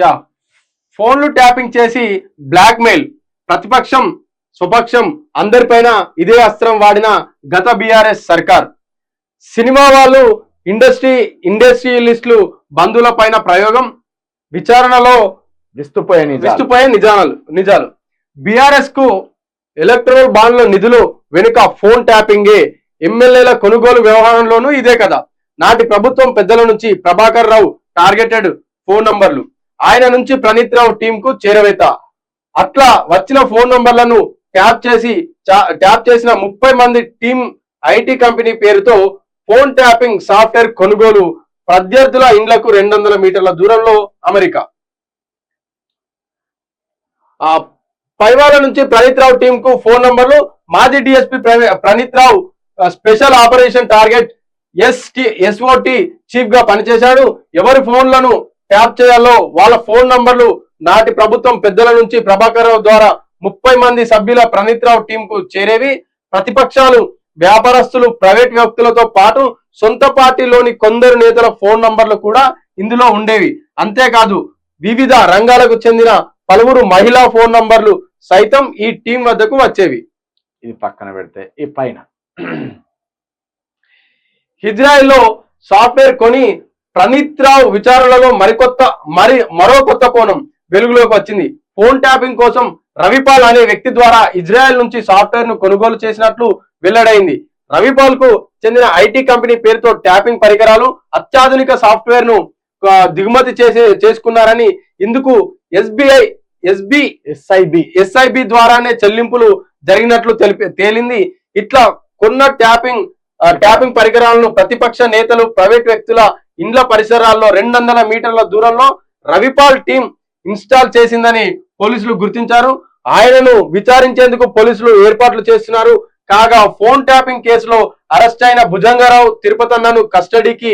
Yeah. ఫోన్లు tapping చేసి blackmail. ప్రతిపక్షం స్వపక్షం అందరిపైన ఇదే అస్త్రం వాడిన గత బీఆర్ఎస్ సర్కార్. సినిమా వాళ్ళు ఇండస్ట్రీ ఇండస్ట్రియలిస్టులు బంధువుల పైన ప్రయోగం విచారణలో విస్తుపోయే నిజాలు. విస్తుపోయే నిజాలు నిజాలు. బీఆర్ఎస్కు ఎలక్ట్రల్ బాండ్ల నిధులు వెనుక ఫోన్ ట్యాపింగే ఎమ్మెల్యేల కొనుగోలు వ్యవహారంలోనూ ఇదే కదా నాటి ప్రభుత్వం పెద్దల నుంచి ప్రభాకర్ రావు టార్గెటెడ్ ఫోన్ నంబర్లు. ఆయన నుంచి ప్రణీత్ రావు టీం కు చేరవేత. అట్లా వచ్చిన ఫోన్ నంబర్లను ట్యాప్ చేసి ట్యాప్ చేసిన ముప్పై మంది టీం ఐటీ కంపెనీ పేరుతో ఫోన్ ట్యాపింగ్ సాఫ్ట్వేర్ కొనుగోలు ప్రత్యర్థుల ఇండ్లకు రెండు వందల మీటర్ల దూరంలో అమెరికా. ఆ పైవాల నుంచి ప్రణీత్ రావు టీం కు ఫోన్ నంబర్లు మాజీ DSP Praneeth Rao special operation target ST SOT చీఫ్గా పనిచేశాడు. ఎవరి ఫోన్లను ట్యాప్ చేయాలో వాళ్ళ ఫోన్ నంబర్లు నాటి ప్రభుత్వం పెద్దల నుంచి ప్రభాకర్ రావు ద్వారా ముప్పై మంది సభ్యుల ప్రణీత్ రావు టీం కు చేరేవి. ప్రతిపక్షాలు వ్యాపారస్తులు ప్రైవేట్ వ్యక్తులతో పాటు సొంత పార్టీలోని కొందరు నేతల ఫోన్ నంబర్లు కూడా ఇందులో ఉండేవి. అంతేకాదు వివిధ రంగాలకు చెందిన పలువురు మహిళా ఫోన్ నంబర్లు సైతం ఈ టీం వద్దకు వచ్చేవి. ఇది పక్కన పెడితే ఈ పైన. ఇజ్రాయెల్లో సాఫ్ట్వేర్ కొని ప్రణీత్ రావు విచారణలో మరికొత్త మరి మరో కొత్త కోణం వెలుగులోకి వచ్చింది. ఫోన్ ట్యాపింగ్ కోసం రవిపాల్ అనే వ్యక్తి ద్వారా ఇజ్రాయెల్ నుంచి సాఫ్ట్వేర్ను కొనుగోలు చేసినట్లు వెల్లడైంది. రవిపాల్కు చెందిన ఐటీ కంపెనీ పేరుతో ట్యాపింగ్ పరికరాలు అత్యాధునిక సాఫ్ట్వేర్ను దిగుమతి చేసే చేసుకున్నారని ఇందుకు ఎస్బీఐ ఎస్బి ఎస్ఐబి ఎస్ఐబి ద్వారానే చెల్లింపులు జరిగినట్లు తెలిపి తేలింది. ఇట్లా కొన్న ట్యాపింగ్ ట్యాపింగ్ పరికరాలను ప్రతిపక్ష నేతలు ప్రైవేట్ వ్యక్తుల ఇండ్ల పరిసరాల్లో రెండు వందల మీటర్ల దూరంలో రవిపాల్ టీం ఇన్స్టాల్ చేసిందని పోలీసులు గుర్తించారు. ఆయనను విచారించేందుకు పోలీసులు ఏర్పాట్లు చేస్తున్నారు. కాగా ఫోన్ ట్యాపింగ్ కేసులో అరెస్ట్ అయిన భుజంగారావు తిరుపతన్నను కస్టడీకి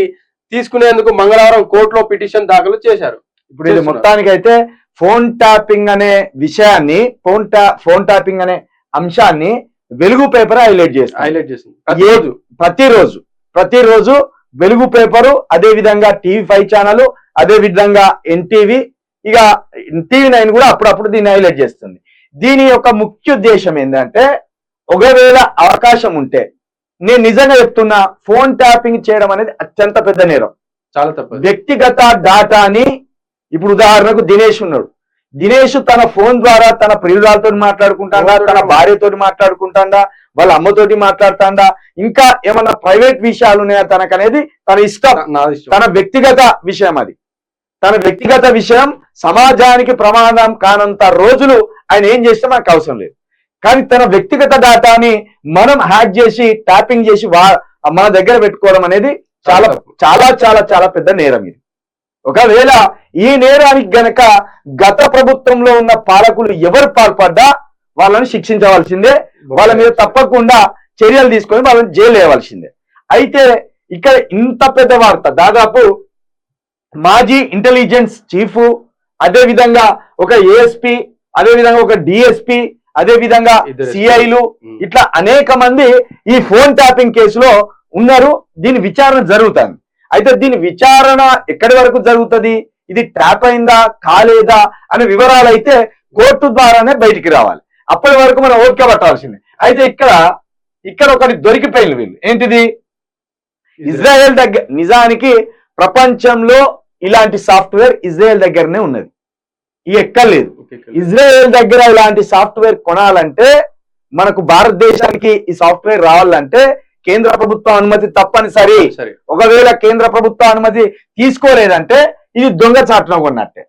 తీసుకునేందుకు మంగళవారం కోర్టులో పిటిషన్ దాఖలు చేశారు. ఇప్పుడు ఇది. మొత్తానికైతే ఫోన్ ట్యాపింగ్ అనే విషయాన్ని ఫోన్ ట్యా ఫోన్ ట్యాపింగ్ అనే అంశాన్ని వెలుగు పేపర్ హైలైట్ చేస్తుంది. హైలైట్ చేసింది ఏదు ప్రతిరోజు ప్రతిరోజు వెలుగు పేపరు అదే విధంగా టీవీ ఫైవ్ ఛానల్ అదే విధంగా ఎన్టీవీ. ఇక టీవీ నైన్ కూడా అప్పుడప్పుడు దీన్ని హైలైట్ చేస్తుంది. దీని యొక్క ముఖ్య ఉద్దేశం ఏంటంటే ఒకవేళ అవకాశం ఉంటే నేను నిజంగా చెప్తున్నా ఫోన్ ట్యాపింగ్ చేయడం అనేది అత్యంత పెద్ద నేరం. చాలా తప్పదు. వ్యక్తిగత డాటాని ఇప్పుడు ఉదాహరణకు దినేష్ ఉన్నాడు. దినేష్ తన ఫోన్ ద్వారా తన ప్రియురాలతో మాట్లాడుకుంటాడా తన భార్యతో మాట్లాడుకుంటాడా వాళ్ళ అమ్మతోటి మాట్లాడుతాడా. ఇంకా ఏమన్నా ప్రైవేట్ విషయాలు ఉన్నాయా తనకు అనేది తన ఇష్టం. తన వ్యక్తిగత విషయం అది. తన వ్యక్తిగత విషయం సమాజానికి ప్రమాదం కానంత రోజులు ఆయన ఏం చేస్తే మనకు అవసరం లేదు. కానీ తన వ్యక్తిగత డేటాని మనం హ్యాక్ చేసి ట్యాపింగ్ చేసి వా- మన దగ్గర పెట్టుకోవడం అనేది చాలా చాలా చాలా చాలా పెద్ద నేరం ఇది. ఒకవేళ ఈ నేరానికి గనక గత ప్రభుత్వంలో ఉన్న పాలకులు ఎవరు పాల్పడ్డా వాళ్ళని శిక్షించవలసిందే. వాళ్ళ మీద తప్పకుండా చర్యలు తీసుకొని వాళ్ళని జైలు వేయవలసిందే. అయితే ఇక్కడ ఇంత పెద్ద వార్త. దాదాపు మాజీ ఇంటెలిజెన్స్ చీఫ్ అదే విధంగా ఒక ఏఎస్పి అదే విధంగా ఒక డిఎస్పి అదే విధంగా ఇద్దరు సిఐలు. ఇట్లా అనేక మంది ఈ ఫోన్ ట్యాపింగ్ కేసులో ఉన్నారు. దీని విచారణ జరుగుతుంది. అయితే దీని విచారణ ఎక్కడి వరకు జరుగుతుంది? ఇది ట్యాప్ అయిందా? కాలేదా? అనే వివరాలు అయితే కోర్టు ద్వారానే బయటికి రావాలి. అప్పటి వరకు మనం ఓపిక పట్టాల్సిందే. అయితే ఇక్కడ ఇక్కడ ఒకటి దొరికిపోయింది వీళ్ళు. ఏంటిది? ఇజ్రాయెల్. దగ్గర నిజానికి ప్రపంచంలో ఇలాంటి సాఫ్ట్వేర్ ఇజ్రాయెల్ దగ్గరనే ఉన్నది. ఈ ఎక్కర్లేదు ఓకే, ఓకే. ఇజ్రాయెల్ దగ్గర ఇలాంటి సాఫ్ట్వేర్ కొనాలంటే మనకు భారతదేశానికి ఈ సాఫ్ట్వేర్ రావాలంటే కేంద్ర ప్రభుత్వ అనుమతి తప్పనిసరి. సరే ఒకవేళ కేంద్ర ప్రభుత్వ అనుమతి తీసుకోలేదంటే ఇది దొంగచాటున కొన్నట్టే.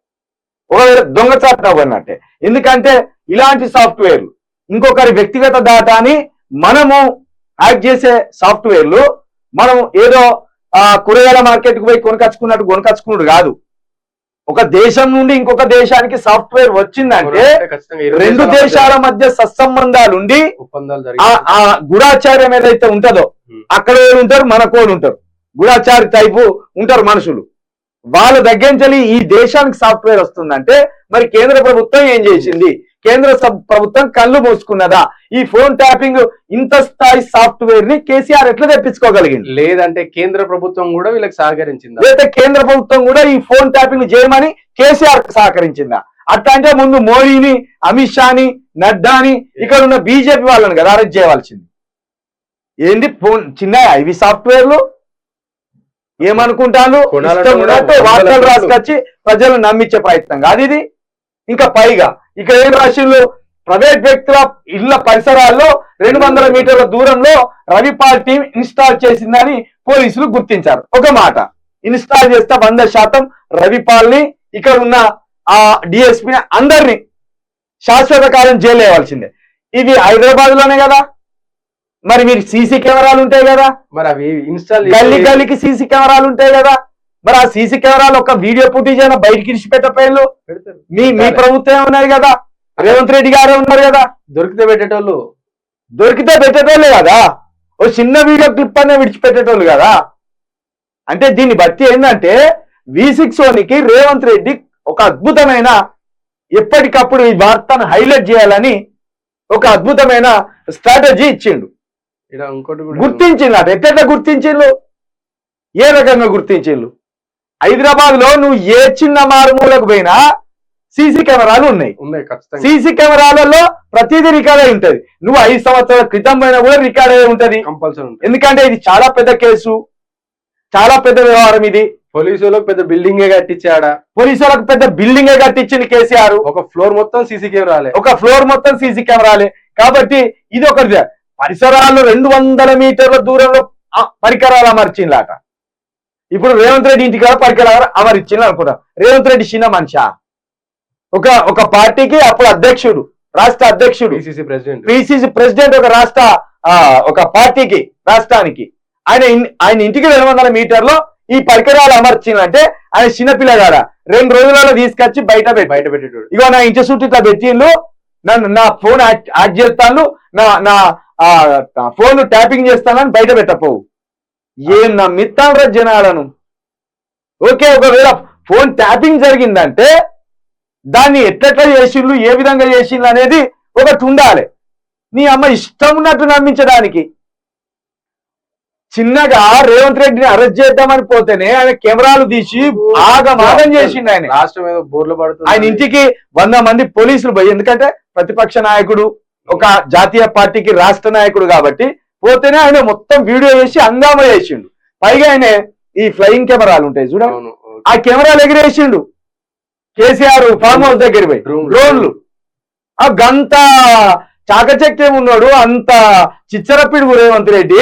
ఒకవేళ దొంగచాటున కొన్నట్టే ఎందుకంటే ఇలాంటి సాఫ్ట్వేర్లు ఇంకొకరి వ్యక్తిగత డేటాని మనము హ్యాక్ చేసే సాఫ్ట్వేర్లు మనం ఏదో ఆ కూరగాయల మార్కెట్కు పోయి కొనుకొచ్చుకున్నట్టు కొనుకొచ్చుకున్నాడు కాదు. ఒక దేశం నుండి ఇంకొక దేశానికి సాఫ్ట్వేర్ వచ్చిందంటే రెండు దేశాల మధ్య సత్సంబంధాలు ఉండి ఆ గుడాచార్యం ఏదైతే ఉంటుందో. అక్కడ ఉంటారు మన కోళ్ళు ఉంటారు. గుడాచారి టైపు ఉంటారు మనుషులు. వాళ్ళ దగ్గర నుంచి ఈ దేశానికి సాఫ్ట్వేర్ వస్తుందంటే మరి కేంద్ర ప్రభుత్వం ఏం చేసింది? కేంద్ర ప్రభుత్వం కళ్ళు మూసుకున్నదా? ఈ ఫోన్ ట్యాపింగ్ ఇంత స్థాయి సాఫ్ట్వేర్ని కేసీఆర్ ఎట్లా తెప్పించుకోగలిగింది లేదంటే కేంద్ర ప్రభుత్వం కూడా వీళ్ళకి సహకరించిందా? లేదా కేంద్ర ప్రభుత్వం కూడా ఈ ఫోన్ ట్యాపింగ్ చేయమని కేసీఆర్ సహకరించిందా? అట్లా అంటే ముందు మోడీని అమిత్ షాని నడ్డాని ఇక్కడ ఉన్న బీజేపీ వాళ్ళని కదా అరెస్ట్ చేయవలసింది. ఏంది ఫోన్ చిన్న ఇవి సాఫ్ట్వేర్లు? ఏమనుకుంటాను? వార్తలు. రాసుకొచ్చి ప్రజలను నమ్మించే ప్రయత్నం కాదు ఇది. ఇంకా పైగా ఇక్కడ ఏం రాసిండ్రు? ప్రైవేట్ వ్యక్తుల ఇళ్ళ పరిసరాల్లో రెండు వందల మీటర్ల దూరంలో రవిపాల్ టీం ఇన్స్టాల్ చేసిందని పోలీసులు గుర్తించారు. ఒక మాట ఇన్స్టాల్ చేస్తే వంద శాతం రవిపాల్ని ఇక్కడ ఉన్న ఆ డిఎస్పీని అందరినీ శాశ్వత కాలం జైలు వేయవలసిందే. ఇవి హైదరాబాద్లోనే కదా? మరి మీరు సీసీ కెమెరాలు ఉంటాయి కదా? మరి అవి ఇన్స్టాల్ గల్లీ గల్లీకి సీసీ కెమెరాలు ఉంటాయి కదా? మరి ఆ సీసీ కెమెరాలు ఒక వీడియో ఫుటేజ్ అయినా బయటికి ఇడిచి పెట్టపోయారు పెడతారు. మీ మీ ప్రభుత్వం ఉన్నది కదా? రేవంత్ రెడ్డి గారే ఉన్నారు కదా? దొరికితే పెట్టేటోళ్ళు. దొరికితే పెట్టేటోళ్ళే కదా? ఓ చిన్న వీడియో క్లిప్ అనే విడిచిపెట్టేటోళ్ళు కదా? అంటే దీన్ని బట్టి ఏంటంటే వి సిక్స్ ఓనికి రేవంత్ రెడ్డి ఒక అద్భుతమైన ఎప్పటికప్పుడు ఈ వార్తను హైలైట్ చేయాలని ఒక అద్భుతమైన స్ట్రాటజీ ఇచ్చిండు. గుర్తించిండు అటు. ఎట్లా గుర్తించిండు? ఏ రకంగా గుర్తించిండు? హైదరాబాద్లో నువ్వు ఏ చిన్న మారుమూలకు పోయినా సీసీ కెమెరాలు ఉన్నాయి. సీసీ కెమెరాలలో ప్రతిదీ రికార్డ్ అయి ఉంటది. నువ్వు ఐదు సంవత్సరాల క్రితం పోయినా కూడా రికార్డ్ అయి ఉంటది. కంపల్సరీ ఎందుకంటే ఇది చాలా పెద్ద కేసు. చాలా పెద్ద వ్యవహారం ఇది. పోలీసు వాళ్ళకి పెద్ద బిల్డింగే కట్టించాడ? పోలీసులకు పెద్ద బిల్డింగ్ కట్టించింది కేసీఆర్. ఒక ఫ్లోర్ మొత్తం సీసీ కెమెరాలే. ఒక ఫ్లోర్ మొత్తం సీసీ కెమెరాలే. కాబట్టి ఇది ఒకటి. పరిసరాలు రెండు వందల మీటర్ల దూరంలో పరికరాలు అమర్చిండ్లాట ఇప్పుడు రేవంత్ రెడ్డి ఇంటికి కూడా పరికరాలు అమర్చింది అనుకుంటా. రేవంత్ రెడ్డి చిన్న మనిషా. ఒక ఒక పార్టీకి అప్పుడు అధ్యక్షుడు రాష్ట్ర అధ్యక్షుడు. PCC president. ఒక రాష్ట్ర ఆ, ఒక పార్టీకి రాష్ట్రానికి. ఆయన ఆయన ఇంటికి రెండు వందల మీటర్లో ఈ పరికరాలు అమర్చిందంటే ఆయన చిన్నపిల్లగాడ రెండు రోజులలో తీసుకొచ్చి బయట బయట పెట్టేటోడు. ఇగో నా ఇంటి చుట్టూ ఇట్లా పెట్టిండ్రు నన్ను నా ఫోన్ యాక్ట్ చేస్తాను నా నా ఆ, ఫోన్ ట్యాపింగ్ చేస్తానని బయట పెట్టపోవు ఏం నా మిత్తాండ్ర జనాలను? ఓకే ఒకవేళ ఫోన్ ట్యాపింగ్ జరిగిందంటే దాన్ని ఎట్లెట్లా చేసిండ్రు ఏ విధంగా చేసిండ్రు అనేది ఒకటి ఉండాలి. నీ అమ్మ ఇష్టం ఉన్నట్టు నమ్మించడానికి. చిన్నగా రేవంత్ రెడ్డిని అరెస్ట్ చేద్దామని పోతేనే ఆయన కెమెరాలు తీసి ఆగమాగం చేసిండు ఆయన. రాష్ట్రం ఏదో బోర్లు పడుతుంది ఆయన ఇంటికి వంద మంది పోలీసులు పోయి ఎందుకంటే ప్రతిపక్ష నాయకుడు ఒక జాతీయ పార్టీకి రాష్ట్ర నాయకుడు కాబట్టి పోతేనే ఆయన మొత్తం వీడియో చేసి హంగామా చేసిండు. పైగా ఆయన ఈ ఫ్లయింగ్ కెమెరాలు ఉంటాయి చూడ. ఆ కెమెరాలు ఎగిరేసిండు. కేసీఆర్ ఫామ్ హౌస్ దగ్గర పోయి. డ్రోన్లు. ఆ గంత చాకచక్యం ఉన్నాడు. అంత చిచ్చరపిడుగు రేవంత్ రెడ్డి.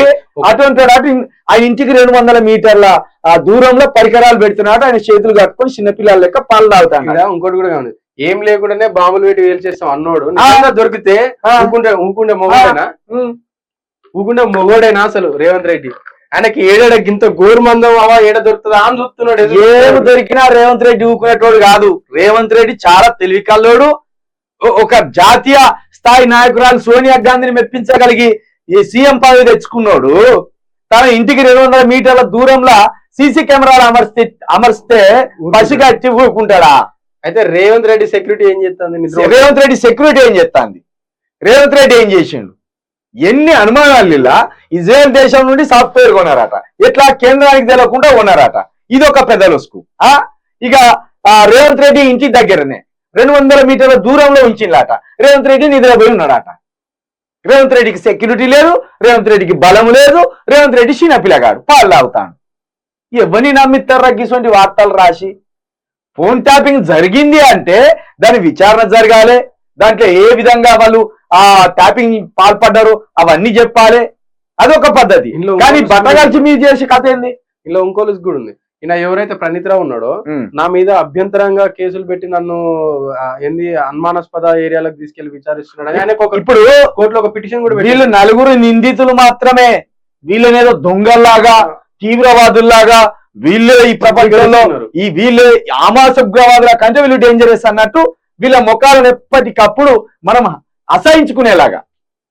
అటువంటి అటు ఆయన ఇంటికి రెండు వందల మీటర్ల ఆ దూరంలో పరికరాలు పెడుతున్నాడు. ఆయన చేతులు కట్టుకొని చిన్నపిల్లల లెక్క పాలు తాగుతాడు. ఇంకోటి కూడా ఏం లేకుండానే బాంబులు పెట్టి వేలు చేస్తాం అన్నోడు దొరికితే ఆ. ఊకుంటే ఊకుండే మొగోడేనా. ఊకుండే మొగోడేనా అసలు రేవంత్ రెడ్డి? ఆయనకి ఏడాడ గింత గోరుమందం అవా ఏడ దొరుకుతుందా అని చూస్తున్నాడు ఏమి చూస్తున్నాడు. దొరికినా రేవంత్ రెడ్డి ఊకునేటోడు కాదు. రేవంత్ రెడ్డి చాలా తెలివి కల్లోడు ఒక జాతీయ స్థాయి నాయకురాలు సోనియా గాంధీని మెప్పించగలిగి ఈ సీఎం పదవి తెచ్చుకున్నాడు. తన ఇంటికి రెండు వందల మీటర్ల దూరంలో సీసీ కెమెరాలు అమర్స్తే అమర్స్తే పసిగట్టి ఊరుకుంటాడా? అయితే రేవంత్ రెడ్డి సెక్యూరిటీ ఏం చేస్తుంది రేవంత్ రెడ్డి సెక్యూరిటీ ఏం చేస్తుంది? రేవంత్ రెడ్డి ఏం చేసిండు? ఎన్ని అనుమానాలు ఇలా ఇజ్రాయెల్ దేశం నుండి సాఫ్ట్వేర్ కొన్నారట. ఎట్లా? కేంద్రానికి తెలియకుండా కొన్నారట. ఇది ఒక పెద్ద లొసుకు ఆ? ఇక ఆ రేవంత్ రెడ్డి ఇంటి దగ్గరనే రెండు వందల మీటర్ల దూరంలో ఉంచిందట రేవంత్ రెడ్డి నిద్రపోయి ఉన్నాడట. రేవంత్ రెడ్డికి సెక్యూరిటీ లేదు రేవంత్ రెడ్డికి బలం లేదు రేవంత్ రెడ్డి చిన్న పిల్లగాడు పాలు తాగుతాడు. ఎవరిని నమ్మిస్తారు రగ్గిసొంటి వార్తలు రాసి? ఫోన్ ట్యాపింగ్ జరిగింది అంటే దాని విచారణ జరగాలి. దాంట్లో ఏ విధంగా వాళ్ళు ఆ ట్యాపింగ్ పాల్పడ్డారు అవన్నీ చెప్పాలి. అదొక పద్ధతి. కానీ బట్టగలిచి మీరు చేసే కథ ఏంది? ఇలా ఇంకో లిస్ట్ కూడా ఉంది. ఈయన ఎవరైతే ప్రణీత్ రావు ఉన్నాడో నా మీద అభ్యంతరంగా కేసులు పెట్టి నన్ను ఏంది అనుమానాస్పద ఏరియాలకు తీసుకెళ్ళి విచారిస్తున్నాడు ఆయనకు ఒక ఇప్పుడు కోర్టులో ఒక పిటిషన్ కూడా వీళ్ళు. నలుగురు నిందితులు మాత్రమే. వీళ్ళనేదో దొంగల్లాగా తీవ్రవాదుల్లాగా వీళ్ళే ఈ ప్రపంచంలో ఈ వీళ్ళే ఆమాస ఉగ్రవాదుల కంటే వీళ్ళు డేంజరస్ అన్నట్టు వీళ్ళ ముఖాలను ఎప్పటికప్పుడు మనం అసహించుకునేలాగా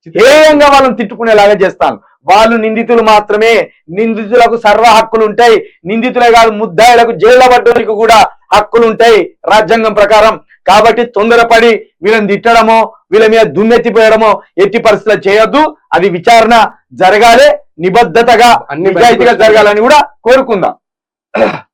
హేయంగా వాళ్ళని తిట్టుకునేలాగా చేస్తాను. వాళ్ళు నిందితులు మాత్రమే. నిందితులకు సర్వ హక్కులు ఉంటాయి. నిందితులే కాదు ముద్దాయిలకు జైల్లో పడ్డానికి కూడా హక్కులు ఉంటాయి రాజ్యాంగం ప్రకారం. కాబట్టి తొందరపడి వీళ్ళని తిట్టడమో వీళ్ళ మీద దున్నెత్తిపోయడమో ఎట్టి పరిస్థితుల్లో చేయొద్దు. అది విచారణ జరగాలి నిబద్ధతగా అన్ని నిజాయితీగా జరగాలని కూడా కోరుకుందాం. Ugh.